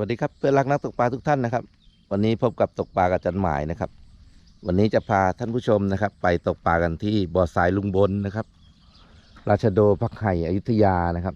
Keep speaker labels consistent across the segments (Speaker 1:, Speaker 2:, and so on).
Speaker 1: วัสดีครับเพื่อนรักนักตกปลาทุกท่านนะครับ วันนี้พบกับตกปลากับจันหมายนะครับ วันนี้จะพาท่านผู้ชมนะครับ ไปตกปลากันที่บ่อทรายลุงบนนะครับ ราชโดพักไห่อยุธยานะครับ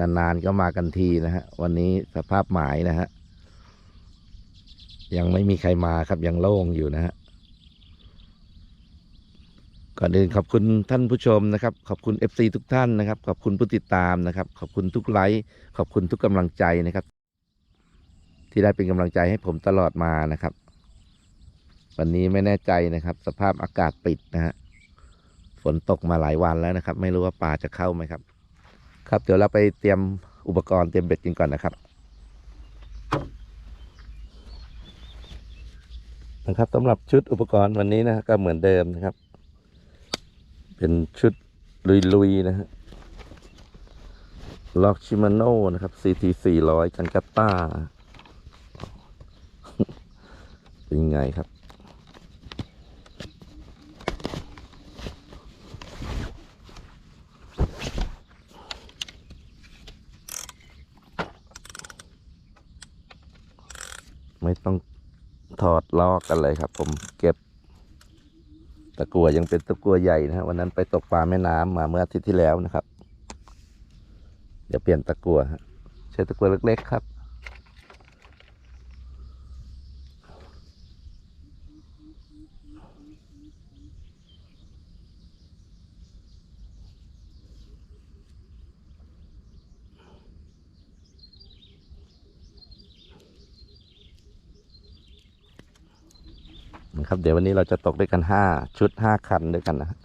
Speaker 1: นานๆก็มากันทีนะฮะวันนี้สภาพหมายนะฮะยังไม่มีใครมาครับยังโล่งอยู่นะฮะก่อนอื่นขอบคุณท่านผู้ชมนะครับ ขอบคุณ FC ทุกท่านนะครับ ขอบคุณผู้ติดตามนะครับ ขอบคุณทุกไลค์ขอบคุณทุกกำลังใจนะครับ ที่ได้เป็นกำลังใจให้ผมตลอดมานะครับ วันนี้ไม่แน่ใจนะครับ สภาพอากาศปิดนะฮะฝนตกมาหลายวันแล้วนะครับ ไม่รู้ว่าปลาจะเข้าไหมครับ ครับเดี๋ยวเราไปเตรียมอุปกรณ์เตรียมเบ็ดกันก่อนนะครับนะครับสำหรับชุดอุปกรณ์วันนี้นะก็เหมือนเดิมนะครับ เป็นชุดลุยๆนะฮะล็อกชิมาโน่นะครับ CT 400กันกัตตา เป็นยังไงครับ ไม่ต้องถอดลอกกันเลยครับ ผมเก็บตะกัวยังเป็นตะกัวใหญ่นะฮะวันนั้นไปตกปลาแม่น้ำมาเมื่ออาทิตย์ที่แล้วนะครับ เดี๋ยวเปลี่ยนตะกัวใช้ตะกัวเล็ก ๆ ครับ นะครับ เดี๋ยววันนี้เราจะตกด้วยกันห้าชุดห้าคันด้วยกันนะฮะ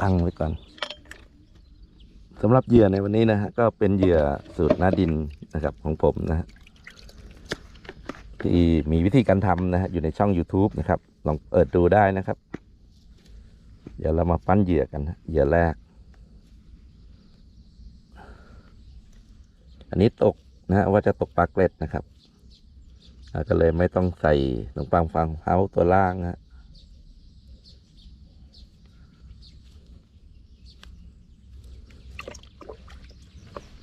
Speaker 1: ตั้งไว้ก่อนสำหรับเหยื่อในวันนี้นะฮะก็เป็นเหยื่อสูตรหน้าดินนะครับของผมนะฮะที่มีวิธีการทำนะฮะอยู่ในช่อง YouTube นะครับ ลองเปิดดูได้นะครับ เดี๋ยวเรามาปั้นเหยื่อกันนะเหยื่อแรก อันนี้ตกนะฮะว่าจะตกปลาเกล็ดนะครับก็เลยไม่ต้องใส่ขนมปังฟังเฮาตัวล่างนะฮะ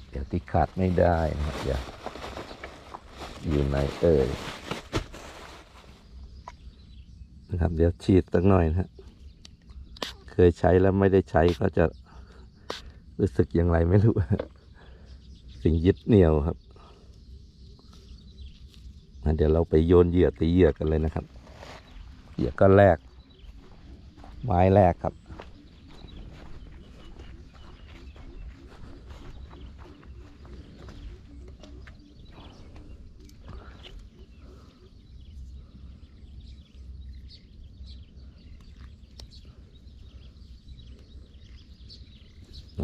Speaker 1: เดี๋ยวที่ขาดไม่ได้นะครับเดี๋ยวอยู่ในเอ่ยนะครับ เดี๋ยวฉีดสักหน่อยนะฮะ เคยใช้แล้วไม่ได้ใช้ก็จะรู้สึกอย่างไรไม่รู้ สิ่งยึดเหนี่ยวครับเดี๋ยวเราไปโยนเหยื่อตีเหยื่อกันเลยนะครับ เหยื่อก็แรก ไม้แรกครับ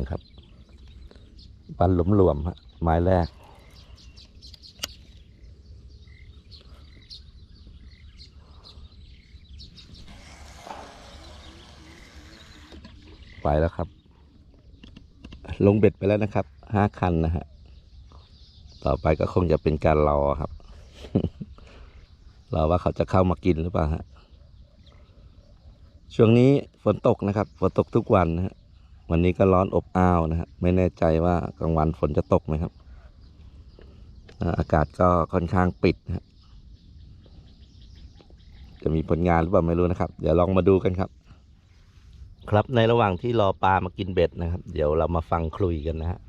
Speaker 1: ครับปันหลุมรวมฮะไม้แรก ไปแล้วครับ ลงเบ็ดไปแล้วนะครับห้าคันนะฮะต่อไปก็คงจะเป็นการรอครับรอว่าเขาจะเข้ามากินหรือเปล่าฮะช่วงนี้ฝนตกนะครับ ฝนตกทุกวันนะฮะ วันนี้ก็ร้อนอบอ้าวนะฮะไม่แน่ใจว่ากลางวันฝนจะตกไหมครับอากาศก็ค่อนข้างปิดนะฮะจะมีผลงานหรือเปล่าไม่รู้นะครับ เดี๋ยวลองมาดูกันครับ ครับในระหว่างที่รอปลามากินเบ็ดนะครับ เดี๋ยวเรามาฟังคลุยกันนะฮะ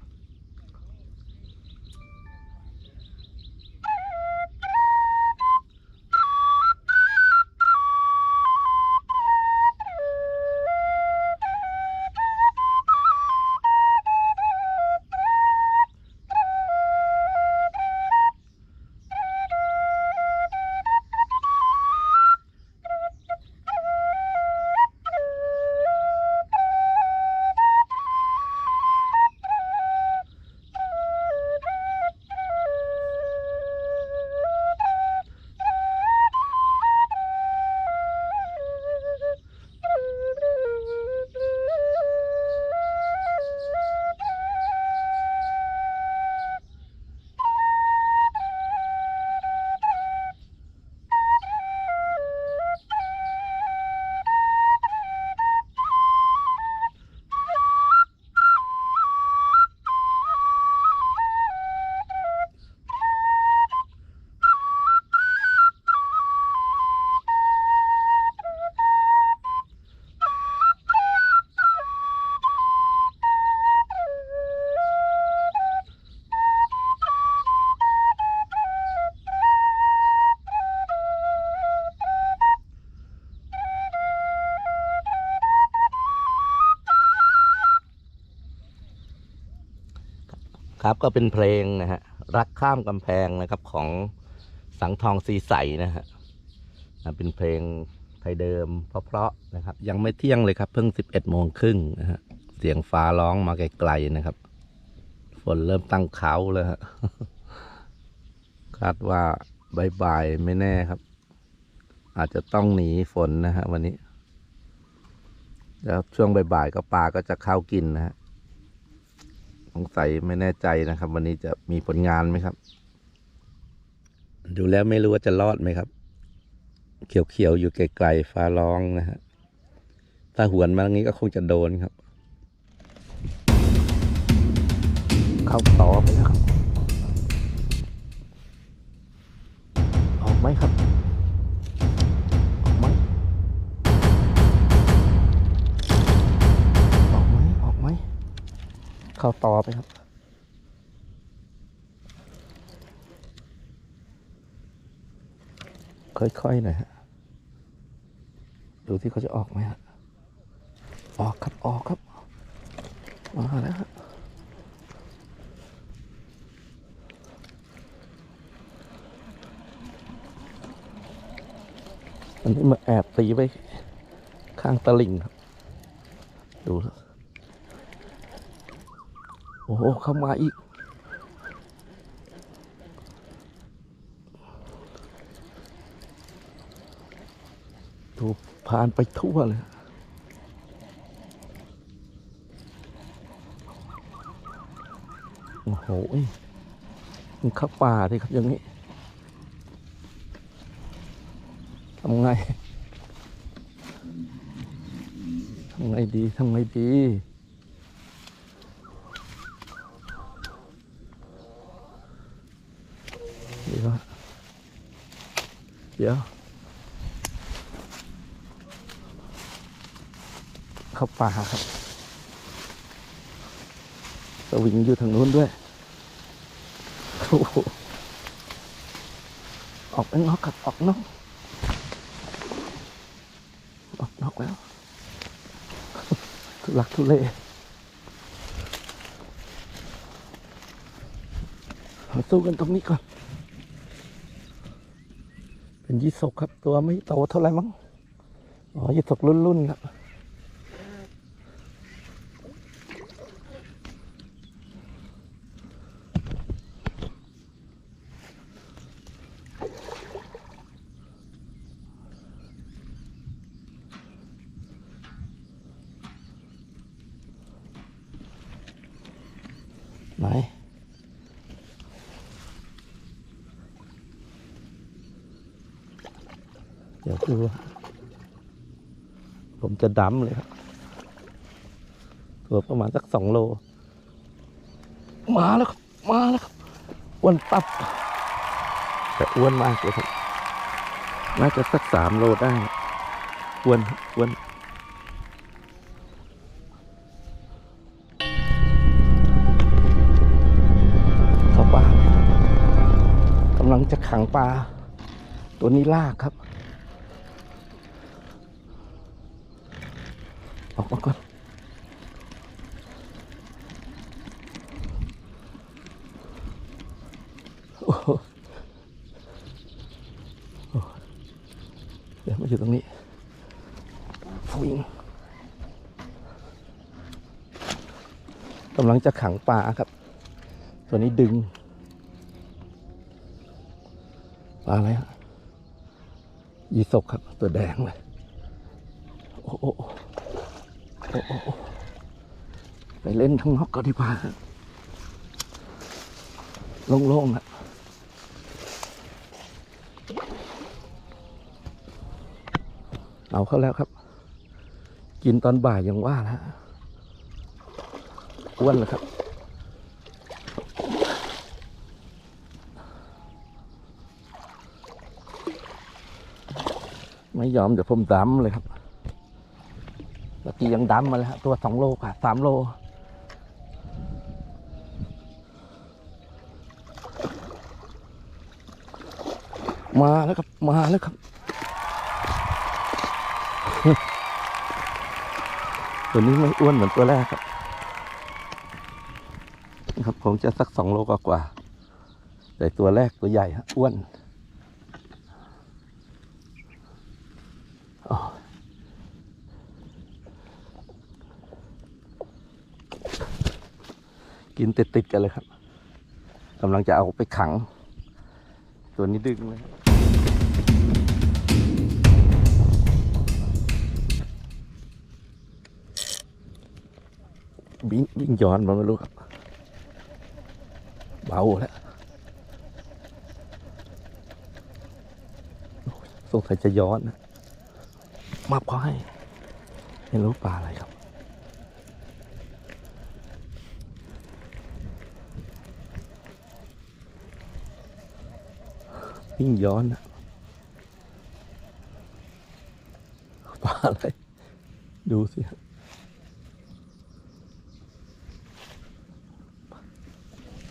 Speaker 1: ครับก็เป็นเพลงนะฮะรักข้ามกำแพงนะครับของสังทองสีใสนะฮะเป็นเพลงไทยเดิมเพราะๆนะครับ ยังไม่เที่ยงเลยครับเพิ่งสิบเอ็ดโมงครึ่งนะฮะเสียงฟ้าร้องมาไกลๆนะครับ ฝนเริ่มตั้งเขาแล้วฮะคาดว่าบ่ายๆไม่แน่ครับ อาจจะต้องหนีฝนนะฮะวันนี้แล้วช่วงบ่ายๆก็ปลาก็จะเข้ากินนะฮะ สงสัยไม่แน่ใจนะครับ วันนี้จะมีผลงานไหมครับ ดูแล้วไม่รู้ว่าจะรอดไหมครับ เขียวๆ อยู่ไกลๆฟ้าร้องนะฮะถ้าหวนมาอย่างนี้ก็คงจะโดนครับ เข้าต่อไปแล้วครับ ออกไหมครับ เข้าต่อไปครับ ค่อยๆหน่อยฮะ ดูที่เขาจะออกไหมฮะ ออกครับออกครับ มาแล้วฮะอันนี้มาแอบตีไว้ข้างตลิ่งครับ ดูแล้ว อ้โหเข้ามาอีกถูผ่านไปทั่วเลย โอ้โหมันเข้าป่าเลยครับอย่างนี้ทำไง ทำไงดี ทำไงดี เดี๋ยว เดี๋ยวเข้าป่าครับสวิงอยู่ทางนู้นด้วยโอ้โหออกไปนอกครับออกนอกออกนอกแล้วทุลักทุเลมาสู้กันตรงนี้ก่อน เป็นยี่สกครับ ตัวไม่โตเท่าไหร่มั้ง อ๋อยี่สกรุ่นๆครับ ดี๋ยวดูผมจะดำเลยครับตัวประมาณสักสองโล มาแล้วครับ มาแล้วครับอ้วนตับ แต่อ้วนมากเลยครับ น่าจะสักสามโลได้อ้วนอ้วนเข้าป่ากำลังจะขังปลา ตัวนี้ลากครับ ออกมาก่อน โอ้โหโอ้ เดี๋ยวมาอยู่ตรงนี้ฟิงกำลังจะขังปลาครับ ตัวนี้ดึง ปลาอะไรฮะยีสกครับ ตัวแดงเลยโอ้โอ้โอ้โอ้ไปเล่นข้างนอกก็ดีกว่าโล่งๆอะ เอาเข้าแล้วครับ กินตอนบ่ายยังว่าแล้วอ้วนแล้วครับ ไม่ยอมเดี๋ยวผมดำเลยครับเมื่อกี้ยังดำมาเลยฮะตัวสองโลกว่าสามโลมาแล้วครับ มาแล้วครับ ตัวนี้ไม่อ้วนเหมือนตัวแรกครับครับคงจะสักสองโลกว่าๆแต่ตัวแรกตัวใหญ่ฮะอ้วนอ๋อกินติดๆกันเลยครับกำลังจะเอาไปขัง ตัวนี้ดึงเลย วิ่งวิ่งย้อนมาไม่รู้ครับ เบาแล้วสงสัยจะย้อนนะมาพอให้ไม่รู้ปลาอะไรครับ วิ่งย้อนนะปลาอะไร ดูสิครับ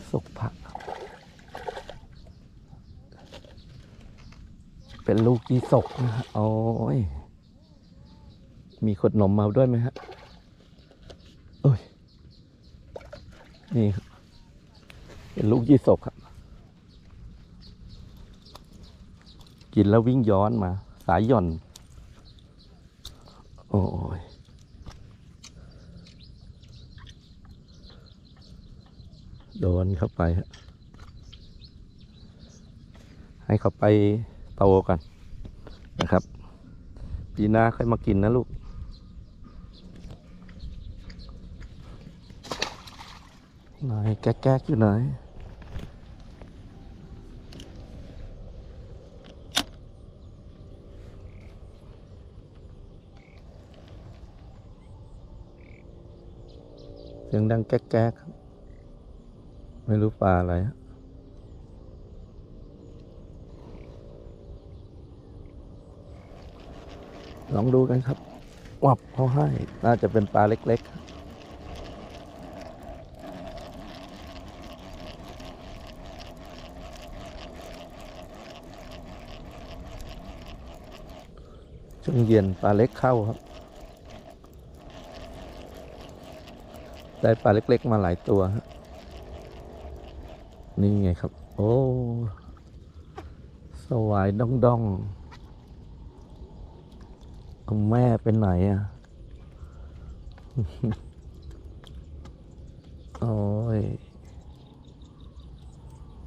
Speaker 1: สุกผัก เยี่สกนะฮะโอ้ย มีขวดนมมาด้วยไหมฮะโอ้ย นี่เป็นลูกยี่สกครับ กินแล้ววิ่งย้อนมา สายหย่อน โอ้ยโดนเข้าไปฮะให้เขาไปโตกัน นะครับ ปีหน้าค่อยมากินนะลูก ไหนแก๊กๆอยู่ไหนเสียงดังแก๊กๆครับไม่รู้ปลาอะไรฮะ ลองดูกันครับวับเขาให้ น่าจะเป็นปลาเล็ก ๆช่วงเย็นปลาเล็กเข้าครับ ได้ปลาเล็ก ๆ มาหลายตัวฮะนี่ไงครับ โอ้ สวายดองดอง แม่เป็นไหนอะ โอ้ย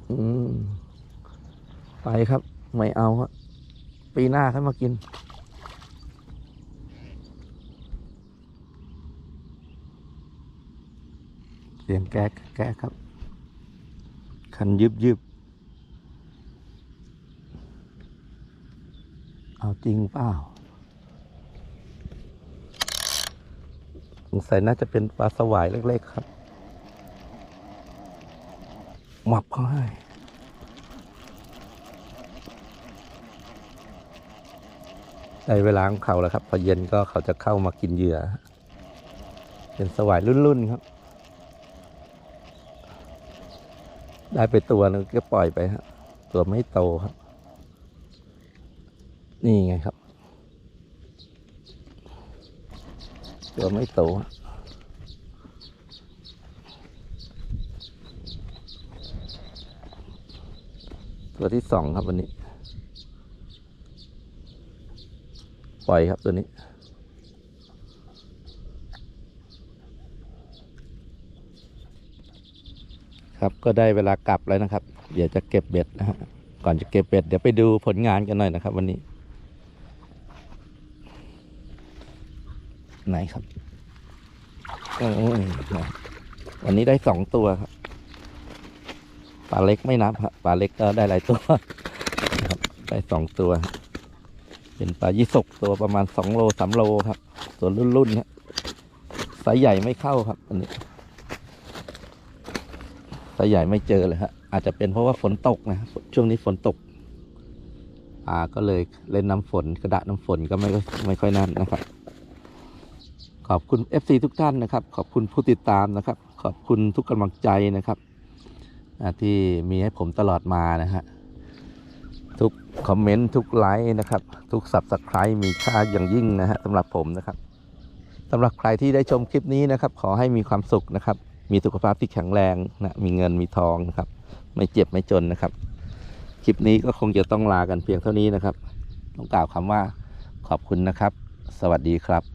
Speaker 1: อืม ไปครับ ไม่เอาครับปีหน้าค่อยมากินเสียงแก๊กแก๊กครับ คันยึบยึบเอาจริงเปล่า งสัยน่าจะเป็นปลาสวายเล็กๆครับหมับเขาให้ได้เวลาของเขาแล้วครับ พอเย็นก็เขาจะเข้ามากินเหยื่อ เป็นสวายรุ่นๆครับ ได้ไปตัวนึงก็ปล่อยไปฮะตัวไม่โตครับ นี่ไงครับ ตัวไม่โตตัวที่สองครับวันนี้ ปล่อยครับตัวนี้ ครับก็ได้เวลากลับแล้วนะครับ เดี๋ยวจะเก็บเบ็ดนะฮะก่อนจะเก็บเบ็ดเดี๋ยวไปดูผลงานกันหน่อยนะครับ วันนี้ ไหนครับโอ้ยวันนี้ได้สองตัวครับปลาเล็กไม่นับปลาเล็กก็ได้หลายตัวครับได้สองตัว เป็นปลายี่สกตัวประมาณสองโลสามโลครับตัวรุ่นๆนะไซส์ใหญ่ไม่เข้าครับ อันนี้ไซส์ใหญ่ไม่เจอเลยฮะอาจจะเป็นเพราะว่าฝนตกนะช่วงนี้ฝนตกอ่าก็เลยเล่นน้ำฝนกระดาษน้ำฝนก็ไม่ไม่ค่อยนั่นนะครับ ขอบคุณ FC ทุกท่านนะครับ ขอบคุณผู้ติดตามนะครับ ขอบคุณทุกกำลังใจนะครับที่มีให้ผมตลอดมานะฮะทุกคอมเมนต์ทุกไลค์นะครับ ทุกสับสไครต์มีค่าอย่างยิ่งนะฮะสำหรับผมนะครับสำหรับใครที่ได้ชมคลิปนี้นะครับ ขอให้มีความสุขนะครับ มีสุขภาพที่แข็งแรงนะมีเงินมีทองนะครับ ไม่เจ็บไม่จนนะครับ คลิปนี้ก็คงจะต้องลากันเพียงเท่านี้นะครับ ต้องกล่าวคำว่าขอบคุณนะครับ สวัสดีครับ